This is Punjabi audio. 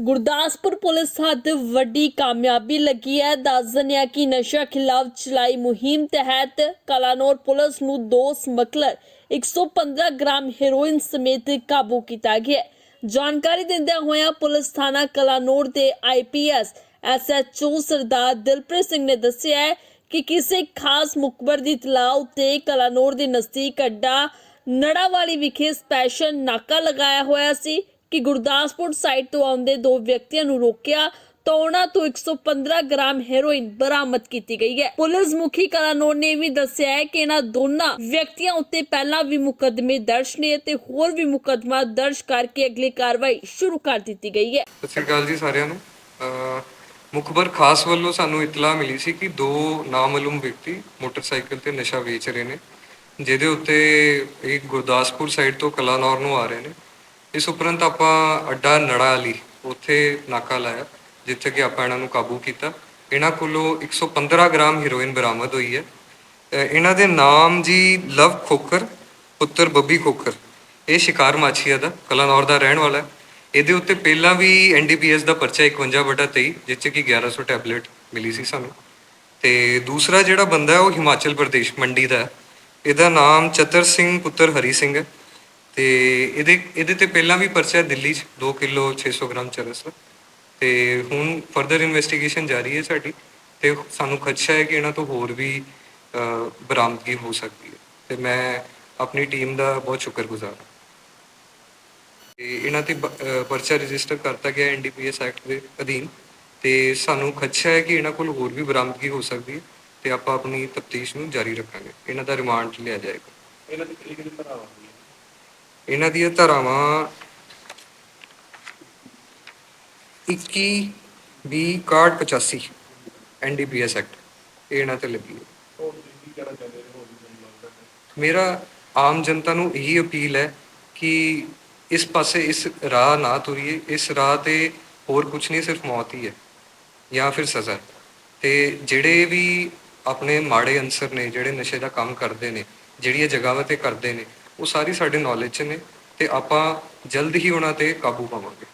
ਗੁਰਦਾਸਪੁਰ ਪੁਲਿਸ ਹੱਦ ਵੱਡੀ ਕਾਮਯਾਬੀ ਲੱਗੀ ਹੈ। ਦੱਸ ਦਿੰਦੇ ਹਾਂ ਕਿ ਨਸ਼ਾ ਖਿਲਾਫ ਚਲਾਈ ਮੁਹਿੰਮ ਤਹਿਤ ਕਲਾਨੌਰ ਪੁਲਿਸ ਨੂੰ ਦੋ ਸਮਗਲਰ 115 ਗ੍ਰਾਮ ਹੈਰੋਇਨ ਸਮੇਤ ਕਾਬੂ ਕੀਤਾ ਗਿਆ ਜਾਣਕਾਰੀ ਦਿੰਦਿਆਂ ਹੋਇਆ ਪੁਲਿਸ ਥਾਣਾ ਕਲਾਨੌਰ ਦੇ ਆਈਪੀਐਸ ਐਸਐਚਓ ਸਰਦਾਰ ਦਿਲਪ੍ਰੀਤ ਸਿੰਘ ਨੇ ਦੱਸਿਆ ਹੈ ਕਿ ਕਿਸੇ ਖਾਸ ਮੁਕਬਰ ਦੀ ਤਲਾਹ ਉੱਤੇ ਕਲਾਨੌਰ ਦੇ ਨਜ਼ਦੀਕ ਅੱਡਾ ਨੜਾਵਾਲੀ ਵਿਖੇ ਸਪੈਸ਼ਲ ਨਾਕਾ ਲਗਾਇਆ ਹੋਇਆ ਸੀ। ਕਿ ਗੁਰਦਾਸਪੁਰ ਸਾਈਡ ਤੋਂ ਆਉਂਦੇ ਦੋ ਵਿਅਕਤੀਆਂ ਨੂੰ ਰੋਕਿਆ ਤਾਂ ਉਹਨਾਂ ਤੋਂ 115 ਗ੍ਰਾਮ ਹੈਰੋਇਨ ਬਰਾਮਦ ਕੀਤੀ ਗਈ ਹੈ। ਪੁਲਿਸ ਮੁਖੀ ਕਲਾਨੌਰ ਨੇ ਵੀ ਦੱਸਿਆ ਹੈ ਕਿ ਇਹਨਾਂ ਦੋਨਾਂ ਵਿਅਕਤੀਆਂ ਉੱਤੇ ਪਹਿਲਾਂ ਵੀ ਮੁਕੱਦਮੇ ਦਰਜ ਨੇ ਤੇ ਹੋਰ ਵੀ ਮੁਕੱਦਮਾ ਦਰਜ ਕਰਕੇ ਅਗਲੀ ਕਾਰਵਾਈ ਸ਼ੁਰੂ ਕਰ ਦਿੱਤੀ ਗਈ ਹੈ। ਸਤਿ ਸ਼੍ਰੀ ਅਕਾਲ ਜੀ ਸਾਰਿਆਂ ਨੂੰ। ਅਹ ਮੁਖਬਰ ਖਾਸ ਵੱਲੋਂ ਸਾਨੂੰ ਇਤਲਾਹ ਮਿਲੀ ਸੀ ਕਿ ਦੋ ਨਾਮਾਲੂਮ ਵਿਅਕਤੀ ਮੋਟਰਸਾਈਕਲ ਤੇ ਨਸ਼ਾ ਵੇਚ ਰਹੇ ਨੇ, ਜਿਹਦੇ ਉੱਤੇ ਇਹ ਗੁਰਦਾਸਪੁਰ ਸਾਈਡ ਤੋਂ ਕਲਾਨੌਰ ਨੂੰ ਆ ਰਹੇ ਨੇ। ਇਸ ਉਪਰੰਤ ਆਪਾਂ ਅੱਡਾ ਨੜਾ ਅਲੀ, ਉੱਥੇ ਨਾਕਾ ਲਾਇਆ, ਜਿੱਥੇ ਕਿ ਆਪਾਂ ਇਹਨਾਂ ਨੂੰ ਕਾਬੂ ਕੀਤਾ। ਇਹਨਾਂ ਕੋਲੋਂ 115 ਗ੍ਰਾਮ ਹੀਰੋਇਨ ਬਰਾਮਦ ਹੋਈ ਹੈ। ਇਹਨਾਂ ਦੇ ਨਾਮ ਜੀ ਲਵ ਖੋਕਰ ਪੁੱਤਰ ਬੱਬੀ ਖੋਕਰ ਇਹ ਸ਼ਿਕਾਰ ਮਾਛੀਆ ਦਾ, ਕਲਾਨੌਰ ਦਾ ਰਹਿਣ ਵਾਲਾ ਹੈ। ਇਹਦੇ ਉੱਤੇ ਪਹਿਲਾਂ ਵੀ ਐਨਡੀਪੀਐਸ ਦਾ ਪਰਚਾ 51 ਬਟਾ 23 ਜਿਸ 'ਚ ਕਿ 1100 ਟੈਬਲੇਟ ਮਿਲੀ ਸੀ ਸਾਨੂੰ। ਤੇ ਦੂਸਰਾ ਜਿਹੜਾ ਬੰਦਾ ਹੈ, ਉਹ ਹਿਮਾਚਲ ਪ੍ਰਦੇਸ਼ ਮੰਡੀ ਦਾ ਹੈ। ਇਹਦਾ ਨਾਮ ਚਤਰ ਸਿੰਘ, ਪੁੱਤਰ ਹਰੀ ਸਿੰਘ ਹੈ। ਤੇ ਇਹਦੇ ਇਹਦੇ ਤੇ ਪਹਿਲਾਂ ਵੀ ਪਰਚਾ ਦਿੱਲੀ 'ਚ 2 ਕਿਲੋ 600 ਗ੍ਰਾਮ ਚਰਸ ਦਾ। ਤੇ ਹੁਣ ਫਰਦਰ ਇਨਵੈਸਟੀਗੇਸ਼ਨ ਜਾਰੀ ਹੈ ਸਾਡੀ ਤੇ ਸਾਨੂੰ ਖਦਸ਼ਾ ਹੈ ਕਿ ਇਹਨਾਂ ਤੋਂ ਹੋਰ ਵੀ ਬਰਾਮਦਗੀ ਹੋ ਸਕਦੀ ਹੈ। ਤੇ ਮੈਂ ਆਪਣੀ ਟੀਮ ਦਾ ਬਹੁਤ ਸ਼ੁਕਰਗੁਜ਼ਾਰ ਹਾਂ। ਤੇ ਇਹਨਾਂ ਤੇ ਪਰਚਾ ਰਜਿਸਟਰ ਕਰਤਾ ਗਿਆ ਐਨਡੀਪੀਐਸ ਐਕਟ ਦੇ ਅਧੀਨ ਤੇ ਸਾਨੂੰ ਖਦਸ਼ਾ ਹੈ ਕਿ ਇਹਨਾਂ ਕੋਲ ਹੋਰ ਵੀ ਬਰਾਮਦਗੀ ਹੋ ਸਕਦੀ ਹੈ ਤੇ ਆਪਾਂ ਆਪਣੀ ਤਫਤੀਸ਼ ਨੂੰ ਜਾਰੀ ਰੱਖਾਂਗੇ। ਇਹਨਾਂ ਦਾ ਰਿਮਾਂਡ ਲਿਆ ਜਾਏਗਾ। ਇਹਨਾਂ ਦੀ ਕਿਹੜੀ ਕਿਹੜੀ ਧਾਰਾਵਾਂ ਇਹਨਾਂ ਦੀਆਂ ਧਾਰਾਵਾਂ 21 20 61 85 ਐਨਡੀਪੀਐਸ ਐਕਟ। ਇਹ ਇਹਨਾਂ ਤੇ ਲੱਗੀ ਹੈ। ਮੇਰਾ ਆਮ ਜਨਤਾ ਨੂੰ ਇਹੀ ਅਪੀਲ ਹੈ ਕਿ ਇਸ ਪਾਸੇ ਇਸ ਰਾਹ ਨਾ ਤੁਰੀਏ। ਇਸ ਰਾਹ ਤੇ ਹੋਰ ਕੁਝ ਨਹੀਂ ਸਿਰਫ ਮੌਤ ਹੀ ਹੈ ਜਾਂ ਫਿਰ ਸਜ਼ਾ। ਤੇ ਜਿਹੜੇ ਵੀ ਆਪਣੇ ਮਾੜੇ ਅਨਸਰ ਨੇ ਜਿਹੜੇ ਨਸ਼ੇ ਦਾ ਕੰਮ ਕਰਦੇ ਨੇ ਜਿਹੜੀਆਂ ਜਗ੍ਹਾਵਾਂ ਤੇ ਕਰਦੇ ਨੇ ਉਹ ਸਾਰੀ ਸਾਡੇ ਨੌਲੇਜ 'ਚ ਨੇ ਤੇ ਆਪਾਂ ਜਲਦ ਹੀ ਉਹਨਾਂ ਤੇ ਕਾਬੂ ਪਾਵਾਂਗੇ।